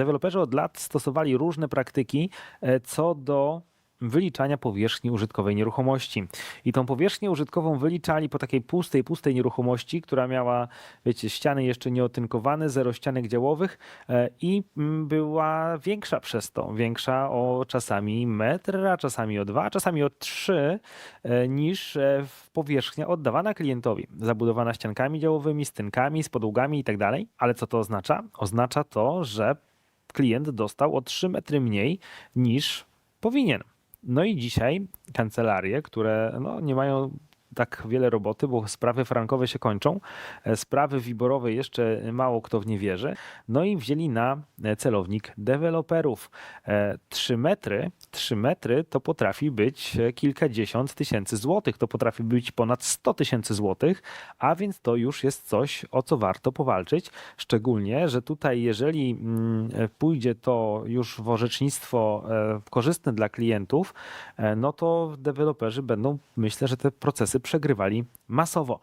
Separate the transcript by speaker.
Speaker 1: deweloperzy od lat stosowali różne praktyki e, co do wyliczania powierzchni użytkowej nieruchomości. I tą powierzchnię użytkową wyliczali po takiej pustej, pustej nieruchomości, która miała, wiecie, ściany jeszcze nieotynkowane, zero ścianek działowych e, i mm, była większa przez to. Większa o czasami metr, a czasami o dwa, a czasami o trzy e, niż powierzchnia oddawana klientowi. Zabudowana ściankami działowymi, stynkami, z podłogami i tak dalej. Ale co to oznacza? Oznacza to, że klient dostał o 3 metry mniej niż powinien. No i dzisiaj kancelarie, które no, nie mają tak wiele roboty, bo sprawy frankowe się kończą, e, sprawy wiborowe jeszcze mało kto w nie wierzy, no i wzięli na e, celownik deweloperów. E, 3 metry, 3 metry to potrafi być e, kilkadziesiąt tysięcy złotych, to potrafi być ponad 100 tysięcy złotych, a więc to już jest coś, o co warto powalczyć, szczególnie, że tutaj jeżeli mm, e, pójdzie to już w orzecznictwo e, korzystne dla klientów, no to deweloperzy będą, myślę, że te procesy przegrywali masowo.